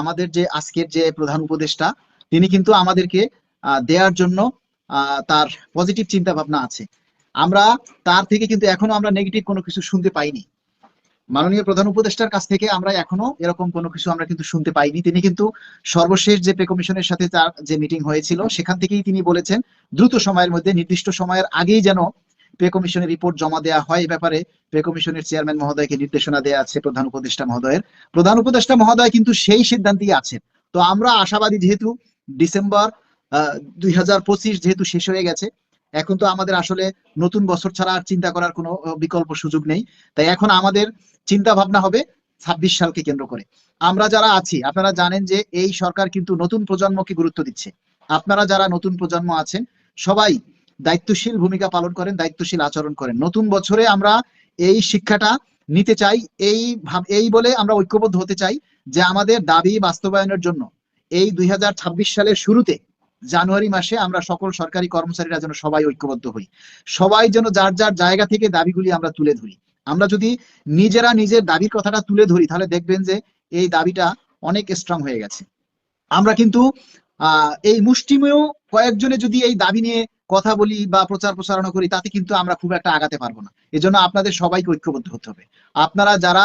আমাদের যে আজকের যে প্রধান উপদেষ্টা, তিনি কিন্তু আমাদেরকে দেওয়ার জন্য তার পজিটিভ চিন্তা ভাবনা আছে। আমরা তার থেকে কিন্তু এখনও আমরা নেগেটিভ কোনো কিছু শুনতে পাইনি। মাননীয় প্রধান উপদেষ্টার কাছ থেকে আমরা এখনও এরকম কোনো কিছু আমরা কিন্তু শুনতে পাইনি। তিনি কিন্তু সর্বশেষ যে পে কমিশনের সাথে তার যে মিটিং হয়েছিল, সেখান থেকেই তিনি বলেছেন, দ্রুত সময়ের মধ্যে, নির্দিষ্ট সময়ের আগেই যেন পে কমিশনের রিপোর্ট জমা দেওয়া হয় এ ব্যাপারে। পে কমিশনের চেয়ারম্যান মহোদয়কে নির্দেশনা দেওয়া আছে প্রধান উপদেষ্টা মহোদয়ের। প্রধান উপদেষ্টা মহোদয় কিন্তু সেই সিদ্ধান্তেই আছেন। তো আমরা আশাবাদী যেহেতু ডিসেম্বর দুই হাজার পঁচিশ যেহেতু শেষ হয়ে গেছে, এখন তো আমাদের আসলে নতুন বছর ছাড়া আর চিন্তা করার কোনো বিকল্প সুযোগ নেই। তাই এখন আমাদের চিন্তা ভাবনা হবে ছাব্বিশ সালকে কেন্দ্র করে। আমরা যারা আছি, আপনারা জানেন যে এই সরকার কিন্তু নতুন প্রজন্মকে গুরুত্ব দিচ্ছে। আপনারা যারা নতুন প্রজন্ম আছেন, সবাই দায়িত্বশীল ভূমিকা পালন করেন, দায়িত্বশীল আচরণ করেন। নতুন বছরে আমরা এই শিক্ষাটা নিতে চাই, এই এই বলে আমরা ঐক্যবদ্ধ হতে চাই যে আমাদের দাবি বাস্তবায়নের জন্য এই দুই সালের শুরুতে জানুয়ারি মাসে আমরা সকল সরকারি কর্মচারীরা যেন সবাই ঐক্যবদ্ধ হই। সবাই যেন যার যার জায়গা থেকে দাবিগুলি আমরা তুলে ধরি। আমরা যদি নিজেরা নিজের দাবির কথাটা তুলে ধরি, তাহলে দেখবেন যে এই দাবিটা অনেক স্ট্রং হয়ে গেছে। আমরা কিন্তু এই মুষ্টিমেয় কয়েকজনে যদি এই দাবি নিয়ে কথা বলি বা প্রচার প্রচারণা করি, তাতে কিন্তু আমরা খুব একটা আগাতে পারব না। এজন্য আপনাদের সবাইকে ঐক্যবদ্ধ হতে হবে। আপনারা যারা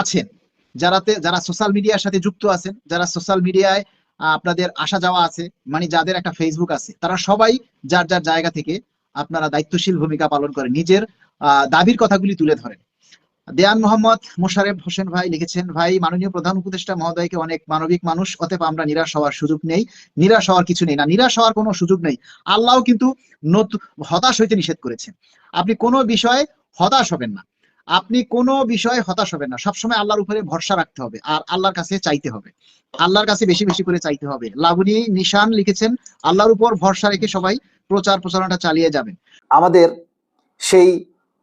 আছেন, যারাতে, যারা সোশ্যাল মিডিয়ার সাথে যুক্ত আছেন, যারা সোশ্যাল মিডিয়ায় আপনাদের আসা যাওয়া আছে মানে যাদের একটা ফেসবুক আছে, তারা সবাই যার যার জায়গা থেকে আপনারা দায়িত্বশীল ভূমিকা পালন করে, নিজের দাবির কথাগুলি তুলে ধরেন। দেয়ান মোহাম্মদ মোশারেফ হোসেন ভাই লিখেছেন, ভাই, মাননীয় প্রধান উপদেষ্টা মহোদয়কে অনেক মানবিক মানুষ, অতএব আমরা নিরাশ হওয়ার সুযোগ নেই। নিরাশ হওয়ার কিছু নেই না, নিরাশ হওয়ার কোনো সুযোগ নেই। আল্লাহ কিন্তু হতাশ হইতে নিষেধ করেছেন। আপনি কোনো বিষয়ে হতাশ হবেন না। আপনি কোনো বিষয়ে হতাশ হবেন না। সবসময় আল্লাহর উপরে ভরসা রাখতে হবে আর আল্লাহর কাছে চাইতে হবে। আল্লাহর কাছে বেশি বেশি করে চাইতে হবে। লাবণী নিশান লিখেছেন, আল্লাহর উপর ভরসা রেখে সবাই প্রচার প্রচারণাটা চালিয়ে যাবেন। আমাদের সেই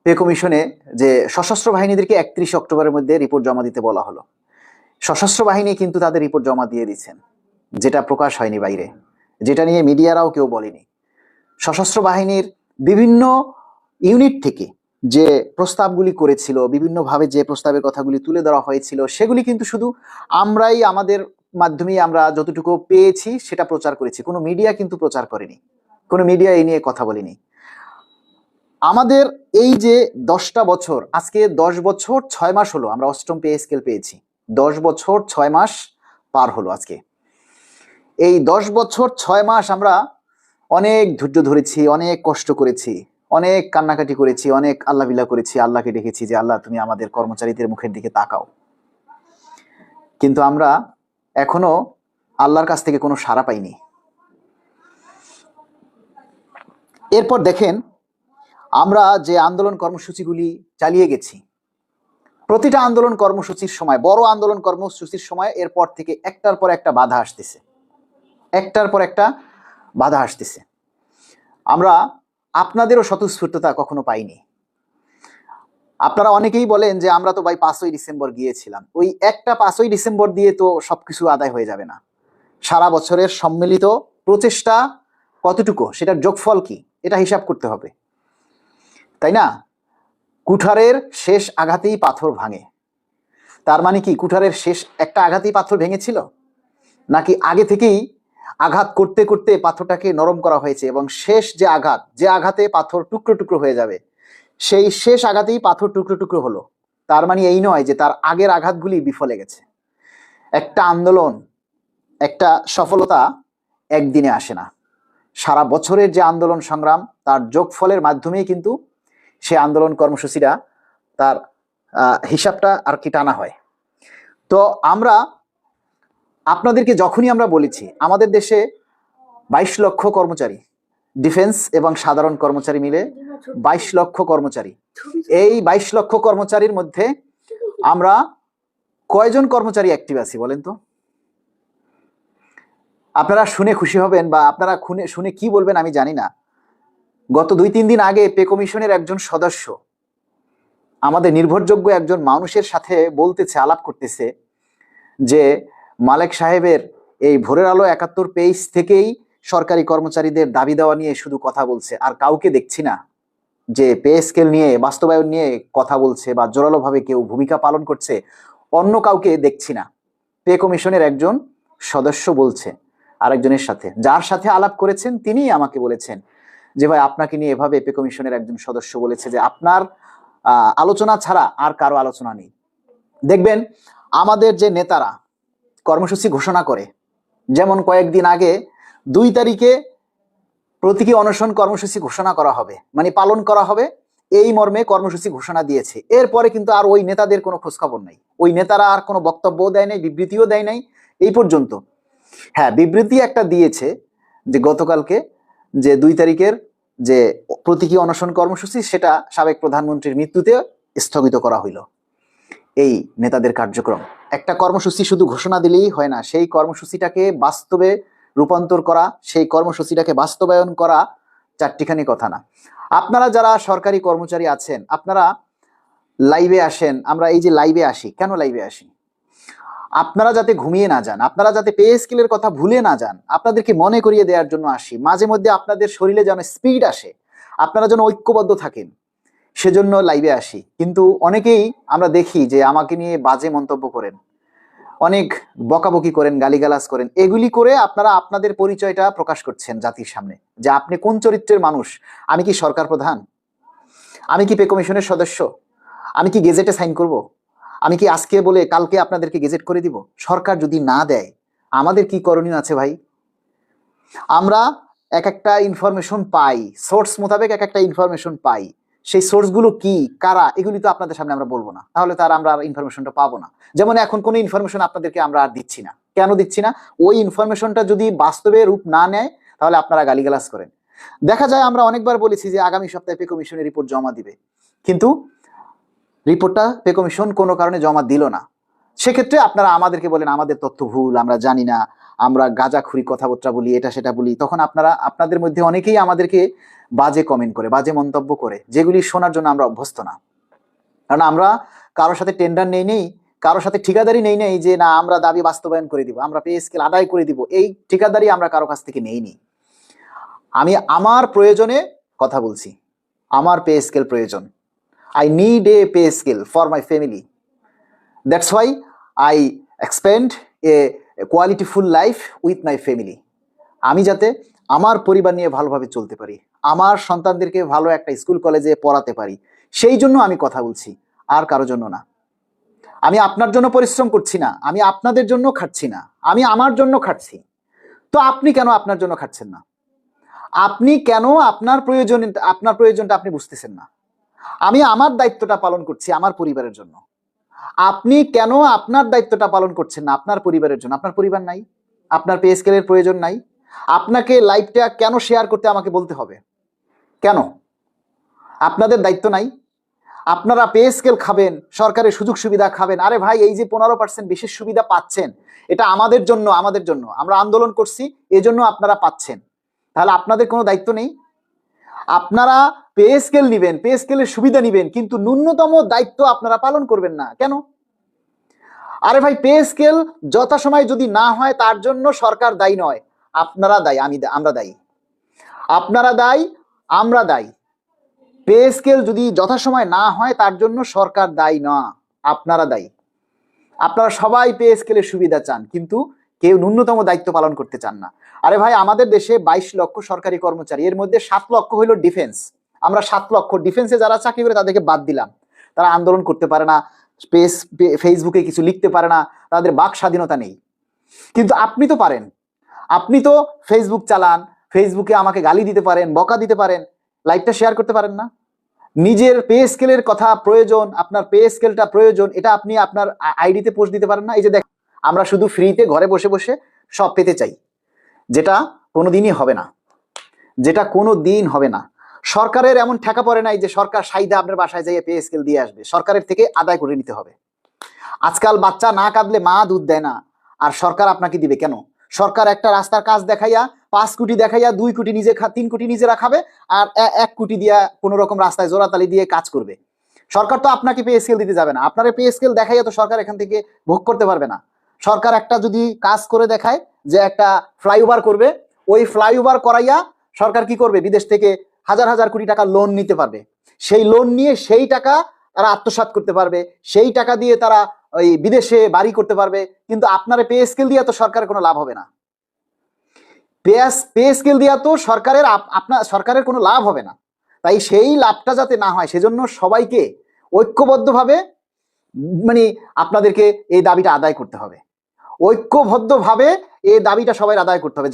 পে কমিশনে যে সশস্ত্র বাহিনীদেরকে একত্রিশ অক্টোবরের মধ্যে রিপোর্ট জমা দিতে বলা হলো। সশস্ত্র বাহিনী কিন্তু তাদের রিপোর্ট জমা দিয়ে দিচ্ছেন, যেটা প্রকাশ হয়নি বাইরে, যেটা নিয়ে মিডিয়ারাও কেউ বলেনি। সশস্ত্র বাহিনীর বিভিন্ন ইউনিট থেকে যে প্রস্তাবগুলি করেছিল, বিভিন্নভাবে যে প্রস্তাবের কথাগুলি তুলে ধরা হয়েছিল, সেগুলি কিন্তু শুধু আমরাই, আমাদের মাধ্যমে আমরা যতটুকু পেয়েছি সেটা প্রচার করেছি। কোনো মিডিয়া কিন্তু প্রচার করেনি। কোনো মিডিয়া এই নিয়ে কথা বলেনি। আমাদের এই যে দশটা বছর, আজকে দশ বছর ছয় মাস হলো, আমরা অষ্টম পে স্কেল পেয়েছি। দশ বছর ছয় মাস পার হলো আজকে। এই দশ বছর ছয় মাস আমরা অনেক ধৈর্য ধরেছি, অনেক কষ্ট করেছি, অনেক কান্নাকাটি করেছি, অনেক আল্লাহ বিল্লাহ করেছি, আল্লাহকে ডেকেছি যে, আল্লাহ, তুমি আমাদের কর্মচারীদের মুখের দিকে তাকাও। কিন্তু আমরা এখনও আল্লাহর কাছ থেকে কোনো সাড়া পাইনি। এরপর দেখেন আমরা যে আন্দোলন কর্মসূচিগুলি চালিয়ে গেছি, প্রতিটা আন্দোলন কর্মসূচির সময়, বড় আন্দোলন কর্মসূচির সময় এরপর থেকে একটার পর একটা বাধা আসতেছে। একটার পর একটা বাধা আসতেছে। আমরা আপনাদেরও স্বতঃস্ফূর্ততা কখনো পাইনি। আপনারা অনেকেই বলেন যে আমরা তো ভাই পাঁচই ডিসেম্বর গিয়েছিলাম। ওই একটা পাঁচই ডিসেম্বর দিয়ে তো সবকিছু আদায় হয়ে যাবে না। সারা বছরের সম্মিলিত প্রচেষ্টা কতটুকু? সেটার যোগফল কি? এটা হিসাব করতে হবে। তাই না? কুঠারের শেষ আঘাতেই পাথর ভাঙে। তার মানে কি, কুঠারের শেষ একটা আঘাতেই পাথর ভেঙেছিল? নাকি আগে থেকেই আঘাত করতে করতে পাথরটাকে নরম করা হয়েছে এবং শেষ যে আঘাত, যে আঘাতে পাথর টুকরো টুকরো হয়ে যাবে, সেই শেষ আঘাতেই পাথর টুকরো টুকরো হলো। তার মানে এই নয় যে তার আগের আঘাতগুলি বিফলে গেছে। একটা আন্দোলন, একটা সফলতা একদিনে আসে না। সারা বছরের যে আন্দোলন সংগ্রাম, তার যোগফলের মাধ্যমেই কিন্তু সে আন্দোলন কর্মসূচিটা তার হিসাবটা আর কি টানা হয়। তো আমরা, আপনাদেরকে যখনই আমরা বলেছি, আমাদের দেশে বাইশ লক্ষ কর্মচারী, ডিফেন্স এবং সাধারণ কর্মচারী মিলে বাইশ লক্ষ কর্মচারী। এই বাইশ লক্ষ কর্মচারীর মধ্যে আমরা কয়জন কর্মচারী অ্যাক্টিভ আছি বলেন তো? আপনারা শুনে খুশি হবেন বা আপনারা শুনে শুনে কি বলবেন আমি জানি না। গত দুই, তিন দিন আগে পে কমিশনের একজন সদস্য আমাদের নির্ভরযোগ্য একজন মানুষের সাথে বলতেছে, আলাপ করতেছে যে মালেক সাহেবের এই ভোরের আলো একাত্তর পেজ থেকেই সরকারি কর্মচারীদের দাবি দেওয়া নিয়ে শুধু কথা বলছে। আর কাউকে দেখছি না যে পে স্কেল নিয়ে, বাস্তবায়ন নিয়ে কথা বলছে বা জোরালোভাবে কেউ ভূমিকা পালন করছে, অন্য কাউকে দেখছি না। পে কমিশনের একজন সদস্য বলছে আরেকজনের সাথে। যার সাথে আলাপ করেছেন, তিনিই আমাকে বলেছেন যে ভাই আপনাকে নিয়ে এভাবে পে কমিশনের একজন সদস্য বলেছে যে আপনার আলোচনা ছাড়া আর কারও আলোচনা নেই। দেখবেন, আমাদের যে নেতারা কর্মসূচি ঘোষণা করে, যেমন কয়েকদিন আগে দুই তারিখে প্রতীকী অনশন কর্মসূচি ঘোষণা করা হবে মানে পালন করা হবে, এই মর্মে কর্মসূচি ঘোষণা দিয়েছে। এরপরে কিন্তু আর ওই নেতাদের কোনো খোঁজখবর নাই। ওই নেতারা আর কোনো বক্তব্যও দেয় নাই, বিবৃতিও দেয় নাই, এই পর্যন্ত। হ্যাঁ বিবৃতি একটা দিয়েছে যে গতকালকে যে দুই তারিখের যে প্রতীকী অনশন কর্মসূচি, সেটা সাবেক প্রধানমন্ত্রীর মৃত্যুতে স্থগিত করা হইল। এই নেতাদের কার্যক্রম। একটা কর্মসূচি শুধু ঘোষণা দিলেই হয় না, সেই কর্মসূচিটাকে বাস্তবে রূপান্তর করা, সেই কর্মসূচিটাকে বাস্তবায়ন করা চারটিখানি কথা না। আপনারা যারা সরকারি কর্মচারী আছেন, আপনারা লাইভে আসেন, আমরা এই যে লাইভে আসি, কেন লাইভে আসি? আপনারা যাতে ঘুমিয়ে না যান, আপনারা যাতে পে স্কেলের কথা ভুলে না যান, আপনাদেরকে মনে করিয়ে দেওয়ার জন্য আসি। মাঝে মধ্যে আপনাদের শরীরে যেন স্পিড আসে, আপনারা যেন ঐক্যবদ্ধ থাকেন, সেজন্য লাইভে আসি। কিন্তু অনেকেই আমরা দেখি যে আমাকে নিয়ে বাজে মন্তব্য করেন, অনেক বকাবকি করেন, গালিগালাজ করেন। এগুলি করে আপনারা আপনাদের পরিচয়টা প্রকাশ করছেন জাতির সামনে, যে আপনি কোন চরিত্রের মানুষ? আমি কি সরকার প্রধান? আমি কি পে কমিশনের সদস্য? আমি কি গেজেটে সাইন করব? আমি কি আজকে বলে কালকে আপনাদেরকে গেজেট করে দিব? সরকার যদি না দেয়, আমাদের কি করণীয় আছে ভাই? আমরা এক একটা ইনফরমেশন পাই সোর্স মোতাবেক এক একটা ইনফরমেশন পাই। সেই সোর্সগুলো কি, কারা, এগুলি তো আপনাদের সামনে আমরা বলব না। তাহলে তার আমরা ইনফরমেশনটা পাবো না। যেমন এখন কোনো ইনফরমেশন আপনাদেরকে আমরা আর দিচ্ছি না। কেন দিচ্ছি না? ওই ইনফরমেশনটা যদি বাস্তবে রূপ না নেয়, তাহলে আপনারা গালিগালাজ করেন। দেখা যায় আমরা অনেকবার বলেছি যে আগামী সপ্তাহে পে কমিশনের রিপোর্ট জমা দিবে। কিন্তু রিপোর্টটা পে কমিশন কোনো কারণে জমা দিল না। সেক্ষেত্রে আপনারা আমাদেরকে বলেন, আমাদের তথ্য ভুল, আমরা জানি না, আমরা গাঁজাখুরি কথাবার্তা বলি, এটা সেটা বলি। তখন আপনারা, আপনাদের মধ্যে অনেকেই আমাদেরকে বাজে কমেন্ট করে, বাজে মন্তব্য করে, যেগুলি শোনার জন্য আমরা অভ্যস্ত না। কারণ আমরা কারোর সাথে টেন্ডার নেই নেই, কারোর সাথে ঠিকাদারি নেই নেই যে, না, আমরা দাবি বাস্তবায়ন করে দিব, আমরা পে স্কেল আদায় করে দিব। এই ঠিকাদারি আমরা কারও কাছ থেকে নেই নি আমি আমার প্রয়োজনে কথা বলছি, আমার পে স্কেল প্রয়োজন। I need a pay scale for my family that's why I expend a qualityful life with my family আমি যাতে আমার পরিবার নিয়ে ভালোভাবে চলতে পারি, আমার সন্তানদেরকে ভালো একটা স্কুল, কলেজে পড়াতে পারি, সেই জন্য আমি কথা বলছি, আর কারোর জন্য না। আমি আপনার জন্য পরিশ্রম করছি না, আমি আপনাদের জন্য খাটছি না, আমি আমার জন্য খাটছি। তো আপনি কেন আপনার জন্য খাটছেন না? আপনি কেন আপনার প্রয়োজন, আপনার প্রয়োজনটা আপনি বুঝতেছেন না? আমি আমার দায়িত্বটা পালন করছি আমার পরিবারের জন্য। আপনি কেন আপনার দায়িত্বটা পালন করছেন না আপনার পরিবারের জন্য? আপনার পরিবার নাই? আপনার পে স্কেলের প্রয়োজন নাই? আপনাকে লাইভটা কেন শেয়ার করতে আমাকে বলতে হবে? কেন? আপনাদের দায়িত্ব নাই? আপনারা পে স্কেল খাবেন সরকারের সুযোগ সুবিধা খাবেন। আরে ভাই, এই যে পনেরো পার্সেন্ট বিশেষ সুবিধা পাচ্ছেন, এটা আমাদের জন্য আমাদের জন্য। আমরা আন্দোলন করছি, এজন্য আপনারা পাচ্ছেন। তাহলে আপনাদের কোনো দায়িত্ব নেই? আপনারা পে স্কেল নিবেন, পে স্কেলের সুবিধা নিবেন, কিন্তু ন্যূনতম দায়িত্ব আপনারা পালন করবেন না। কেন? আরে ভাই, পে স্কেল যথাসময় যদি না হয়, তার জন্য সরকার দায়ী নয়। আপনারা দায়ী, আমি আমরা দায়ী। আপনারা দায়ী, আমরা দায়ী। পে স্কেল যদি যথাসময় না হয়, তার জন্য সরকার দায়ী না। আপনারা দায়ী। আপনারা সবাই পে স্কেলের সুবিধা চান, কিন্তু কেউ ন্যূনতম দায়িত্ব পালন করতে চান না। আরে ভাই, আমাদের দেশে বাইশ লক্ষ সরকারি কর্মচারী, এর মধ্যে সাত লক্ষ হইল ডিফেন্স। আমরা সাত লক্ষ ডিফেন্সে যারা চাকরি করে তাদেরকে বাদ দিলাম। তারা আন্দোলন করতে পারে না স্পেস ফেসবুকে কিছু লিখতে পারে না, তাদের বাক স্বাধীনতা নেই। কিন্তু আপনি তো পারেন। আপনি তো ফেসবুক চালান ফেসবুকে আমাকে গালি দিতে পারেন, বকা দিতে পারেন লাইভটা শেয়ার করতে পারেন না। নিজের পে স্কেলের কথা প্রয়োজন, আপনার পে স্কেলটা প্রয়োজন, এটা আপনি আপনার আইডিতে পোস্ট দিতে পারেন না। এই যে দেখ, আমরা শুধু ফ্রিতে ঘরে বসে বসে সব পেতে চাই। যেটা কোনোদিনই হবে না। যেটা কোনো দিন হবে না। সরকারের এমন ঠেকা পড়ে নাই যে সরকার সাইদা আপনার বাসায় যাইয়ে পে স্কেল দিয়ে আসবে। সরকারের থেকে আদায় করে নিতে হবে। আজকাল বাচ্চা না কাঁদলে মা দুধ দেয় না। আর সরকার আপনাকে দিবে কেন? সরকার একটা রাস্তার কাজ দেখাইয়া, পাঁচ কোটি দেখাইয়া, দুই কোটি নিজে তিন কোটি নিজেরা খাবে আর এক কোটি দিয়া কোনো রকম রাস্তায় জোড়াতালি দিয়ে কাজ করবে। সরকার তো আপনাকে পে স্কেল দিতে যাবে না। আপনার পে স্কেল দেখাইয়া তো সরকার এখান থেকে ভোগ করতে পারবে না। সরকার একটা যদি কাজ করে দেখায় যে একটা ফ্লাইওভার করবে, ওই ফ্লাইওভার করাইয়া সরকার কি করবে? বিদেশ থেকে হাজার হাজার কোটি টাকা লোন নিতে পারবে। সেই লোন নিয়ে সেই টাকা তারা আত্মসাৎ করতে পারবে, সেই টাকা দিয়ে তারা ওই বিদেশে বাড়ি করতে পারবে, কিন্তু আপনারা পে স্কেল দিয়ে তো সরকারের কোনো লাভ হবে না। পে স্কেল দিয়া তো সরকারের আপনার সরকারের কোনো লাভ হবে না। তাই সেই লাভটা যাতে না হয়, সেজন্য সবাইকে ঐক্যবদ্ধভাবে মানে আপনাদেরকে এই দাবিটা আদায় করতে হবে। ঐক্যবদ্ধভাবে এই দাবিটা সবাই আদায় করতে হবে।